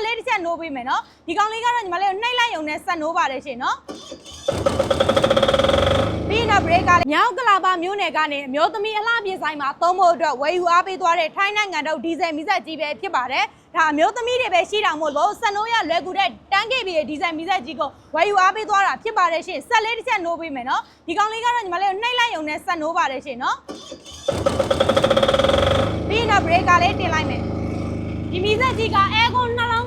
ဆက်လေးတစ်ချက်နိုးပေးမယ်နော်ဒီကောင်လေးကတော့ညီမလေးကိုနှိမ့်လိုက်ရုံနဲ့ဆက်နိုးပါတယ်ရှင်နော်ပြီးတော့ break ကလည်းမြောက်ကလာပါမျိုးနယ်ကနေအမျိုးသမီးအလှပြင်ဆိုင်မှာသုံးဖို့အတွက်ဝယ်ယူအားပေးသွားတဲ့ထိုင်းနိုင်ငံတို့ဒီဇယ်မီဇက်ကြီးပဲဖြစ်ပါတယ်ဒါအမျိုးသမီးတွေပဲရှိတာမို့လို့ဆက်နိုးရလွယ်ကူတဲ့တန်းကေဘီရဲ့ဒီဇယ်မီဇက်ကြီးကိုဝယ်ယူအားပေးသွားတာဖြစ်ပါတယ်ရှင်ဆက်လေးတစ်ချက်နိုးပေးမယ်နော်ဒီကောင်လေးကတော့ညီမလေးကိုနှိမ့်လိုက်ရုံနဲ့ဆက်နိုးပါတယ်ရှင်နော်ပြီးတော့ break ကလေးတင်လိုက်မယ်ဒီမီဇက်ကြီးကအဲ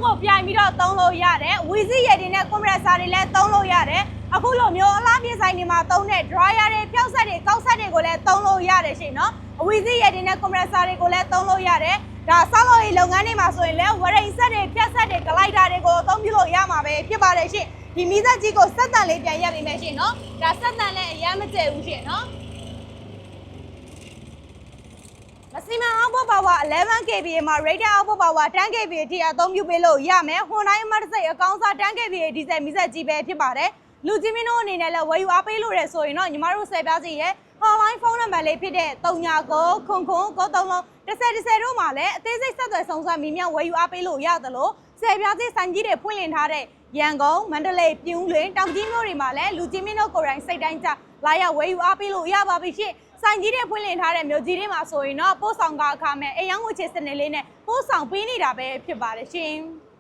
ကွန်နှလုံးကိုပြိုင်ပြီးတော့သုံးလို့ရတယ်ဝီစီရည်တွေနဲ့ကွန်ပရက်ဆာတွေလည်းသုံးလို့ရတယ်အခုလိုမျိုးအလားပြဆိုင်တွေမှာသုံးတဲ့ dryer တွေဖြောက်ဆက်တွေကောက်ဆက်တွေကိုလည်းသုံးလို့ရတယ်ရှင်နော်အဝီစီရည်တွေနဲ့ကွန်ပရက်ဆာတွေကိုလည်းသုံးလို့ရတယ်ဒါဆောက်လုပ်ရေးလုပ်ငန်းတွေမှာဆိုရင်လည်းဝရိန်ဆက်တွေဖြတ်ဆက်တွေဂလိုက်တာတွေကိုအသုံးပြုလို့ရမှာပဲဖြစ်ပါတယ်ရှင်ဒီမီဇက်ကြီးကိုစက်တန်လေးပြန်ရက်ပေးမယ်ရှင်နော်ဒါစက်တန်လည်းအရင်မကျဘူးရှင်နော် မစီမံအောက်ဘောပါဝါ 11kVA မှာ rated အောက်ဘောပါဝါ 10kVA အထိအသုံးပြုပေးလို့ရမယ်။ Hyundai Mercedes အကောင်စား 10kVA ဒီဇယ်မီဇက်ကြီးပဲဖြစ်ပါတယ်။လူကြီးမင်းတို့အနေနဲ့လည်းဝယ်ယူအားပေးလို့ရဆိုရင်တော့ညီမတို့ဆယ်ပြားစီရဲ့ hotline ဖုန်းနံပါတ်လေးဖြစ်တဲ့39ခွန်ခွန်93လုံး10 10တို့မှာလည်းအသေးစိတ်ဆက်သွယ်ဆောင်ဆွမ်းမိမြောက်ဝယ်ယူအားပေးလို့ရသလိုဆယ်ပြားစီဆိုင်ကြီးတွေဖွင့်လှစ်ထားတဲ့ရန်ကုန်မန္တလေးပြူးလွင်တောင်ကြီးမြို့တွေမှာလည်းလူကြီးမင်းတို့ကိုယ်တိုင်စိတ်တိုင်းကြလာရောက်ဝယ်ယူအားပေးလို့ရပါပြီရှင့်။ ဆိုင်ကြီးတွေဖွင့်လှစ်ထားတဲ့မြို့ကြီးတွေမှာဆိုရင်တော့ပို့ဆောင်ကအခမဲ့အိမ်ရောင်းဝယ်ချေစနစ်လေးနဲ့ပို့ဆောင်ပေးနေတာပဲဖြစ်ပါတယ်ရှင်။